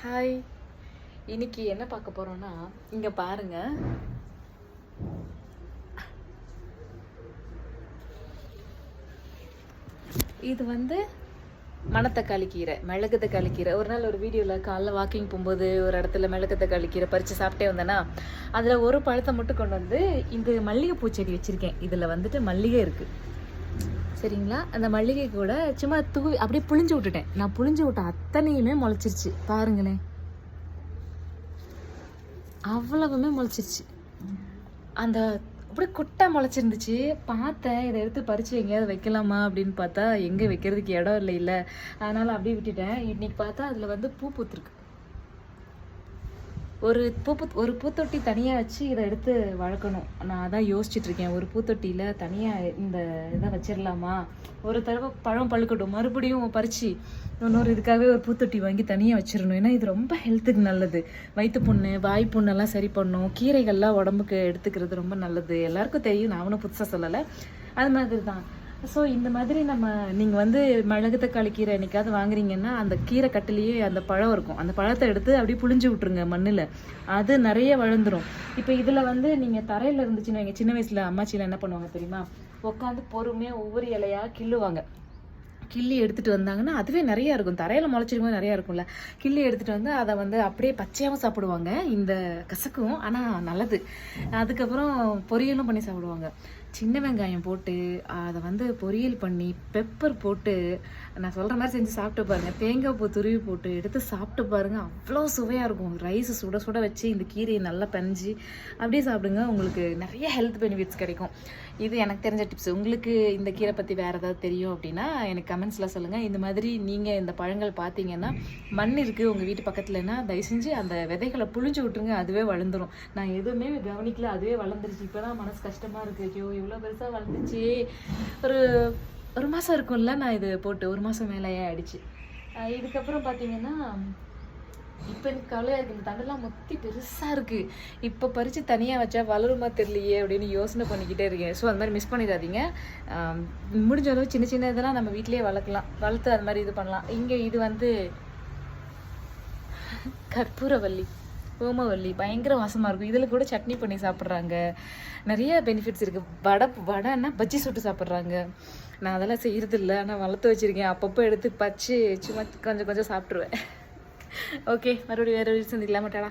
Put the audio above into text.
Hi இன்னைக்கு என்ன பார்க்க போறோம்னா இங்க பாருங்க. இது வந்து மணத்தக்காளி கீரை மிளகு தக்காளி கீரை. ஒரு நாள் ஒரு வீடியோவில் காலைல வாக்கிங் போகும்போது ஒரு இடத்துல மிளகு தக்காளி கீரை பறித்து சாப்பிட்டே வந்தேன்னா அதில் ஒரு பழத்தை மட்டும் கொண்டு வந்து இந்த மல்லிகைப்பூ செடி வச்சுருக்கேன். இதில் வந்துட்டு மல்லிகை இருக்குது சரிங்களா? அந்த மல்லிகை கூட சும்மா தூவி அப்படியே புளிஞ்சு விட்டுட்டேன். நான் புளிஞ்சு விட்ட அத்தனையுமே முளைச்சிருச்சு. பாருங்களேன். அவ்வளவுமே முளைச்சிருச்சு. அந்த அப்படியே குட்டை முளைச்சிருந்துச்சு. பார்த்தேன் இதை எடுத்து பறிச்சு எங்கேயாவது வைக்கலாமா அப்படின்னு பார்த்தா எங்கே வைக்கிறதுக்கு இடம் இல்லை இல்லை அதனால அப்படியே விட்டுட்டேன். இன்னைக்கு பார்த்தா அதில் வந்து பூ பூத்துருக்கு. ஒரு பூ ஒரு பூத்தொட்டி தனியாக வச்சு இதை எடுத்து வளர்க்கணும். நான் அதான் யோசிச்சுட்டு இருக்கேன் ஒரு பூத்தொட்டியில் தனியாக இந்த இதை வச்சிடலாமா? ஒரு தடவை பழம் பழுக்கட்டும். மறுபடியும் பறித்து இன்னொரு இதுக்காகவே ஒரு பூத்தொட்டி வாங்கி தனியாக வச்சிடணும். ஏன்னா இது ரொம்ப ஹெல்த்துக்கு நல்லது. வயிற்று புண்ணு வாய் புண்ணெல்லாம் சரி பண்ணும் கீரைகள்லாம் உடம்புக்கு எடுத்துக்கிறது ரொம்ப நல்லது. எல்லாருக்கும் தெரியும். நான் ஒன்றும் புதுசாக சொல்லலை. அது மாதிரி தான் ஸோ இந்த மாதிரி நம்ம நீங்கள் வந்து மிளகு தக்காளி கீரை என்னைக்காவது வாங்குறீங்கன்னா அந்த கீரை கட்டிலேயே அந்த பழம் இருக்கும். அந்த பழத்தை எடுத்து அப்படியே புழிஞ்சு விட்ருங்க மண்ணில். அது நிறைய வளர்ந்துடும் இப்போ இதில் வந்து நீங்கள் தரையில் இருந்துச்சுன்னு வைங்க சின்ன வயசில் அம்மாச்சியில் என்ன பண்ணுவாங்க தெரியுமா? உட்காந்து பொறுமையாக ஒவ்வொரு இலையாக கிள்ளுவாங்க. கிள்ளி எடுத்துகிட்டு வந்தாங்கன்னா அதுவே நிறையா இருக்கும். தரையில் முளைச்சிருக்கும் நிறையா இருக்கும்ல. கிள்ளி எடுத்துகிட்டு வந்து அதை வந்து அப்படியே பச்சையாகவும் சாப்பிடுவாங்க. இந்த கசக்கும். ஆனால் நல்லது. அதுக்கப்புறம் பொரியலும் பண்ணி சாப்பிடுவாங்க. சின்ன வெங்காயம் போட்டு அதை வந்து பொரியல் பண்ணி பெப்பர் போட்டு நான் சொல்கிற மாதிரி செஞ்சு சாப்பிட்டு பாருங்கள் தேங்காய் பூ துருவி போட்டு எடுத்து சாப்பிட்டு பாருங்கள் அவ்வளோ சுவையாக இருக்கும். ரைஸ் சுட சுட வச்சு இந்த கீரையை நல்லா பஞ்சு அப்படியே சாப்பிடுங்க. உங்களுக்கு நிறைய ஹெல்த் பெனிஃபிட்ஸ் கிடைக்கும். இது எனக்கு தெரிஞ்ச டிப்ஸ் உங்களுக்கு இந்த கீரை பற்றி வேறு ஏதாவது தெரியும் அப்படின்னா எனக்கு கமெண்ட்ஸில் சொல்லுங்கள் இந்த மாதிரி நீங்கள் இந்த பழங்கள் பார்த்தீங்கன்னா மண் இருக்குது உங்கள் வீட்டு பக்கத்துலன்னா தயவு செஞ்சு அந்த விதைகளை புழிஞ்சு விட்டுருங்க. அதுவே வளர்ந்துரும். நான் எதுவுமே கவனிக்கல. அதுவே வளர்ந்துருச்சு. இப்போ தான் மனசு கஷ்டமாக இருக்குது ஐயோ இவ்வளோ பெருசாக வளர்ந்துச்சு. ஒரு ஒரு மாதம் இருக்கும்ல நான் இது போட்டு. ஒரு மாதம் மேலேயே ஆயிடுச்சு. இதுக்கப்புறம் பார்த்தீங்கன்னா இப்போ எனக்கு கவலையாக இருக்குது இந்த தண்டெல்லாம் மொத்தி பெருசாக இருக்குது இப்போ பறித்து தனியாக வச்சா வளருமா தெரியலையே அப்படின்னு யோசனை பண்ணிக்கிட்டே இருக்கேன். ஸோ அது மாதிரி மிஸ் பண்ணிடாதீங்க. முடிஞ்ச அளவு சின்ன சின்ன இதெல்லாம் நம்ம வீட்டிலேயே வளர்க்கலாம். வளர்த்து அது மாதிரி இது பண்ணலாம். இங்கே இது வந்து கற்பூரவல்லி ஓமவல்லி பயங்கர வாசமாக இருக்கும். இதில் கூட சட்னி பண்ணி சாப்பிட்றாங்க. நிறைய பெனிஃபிட்ஸ் இருக்குது வடை வடைன்னா பஜ்ஜி சுட்டு சாப்பிட்றாங்க. நான் அதெல்லாம் செய்கிறது இல்லை ஆனால் வளர்த்து வச்சுருக்கேன். அப்பப்போ எடுத்து பச்சு சும்மா கொஞ்சம் கொஞ்சம் சாப்பிட்ருவேன் ஓகே மறுபடியும் வேறு ஒரு சந்திக்கலாம் மாட்டாடா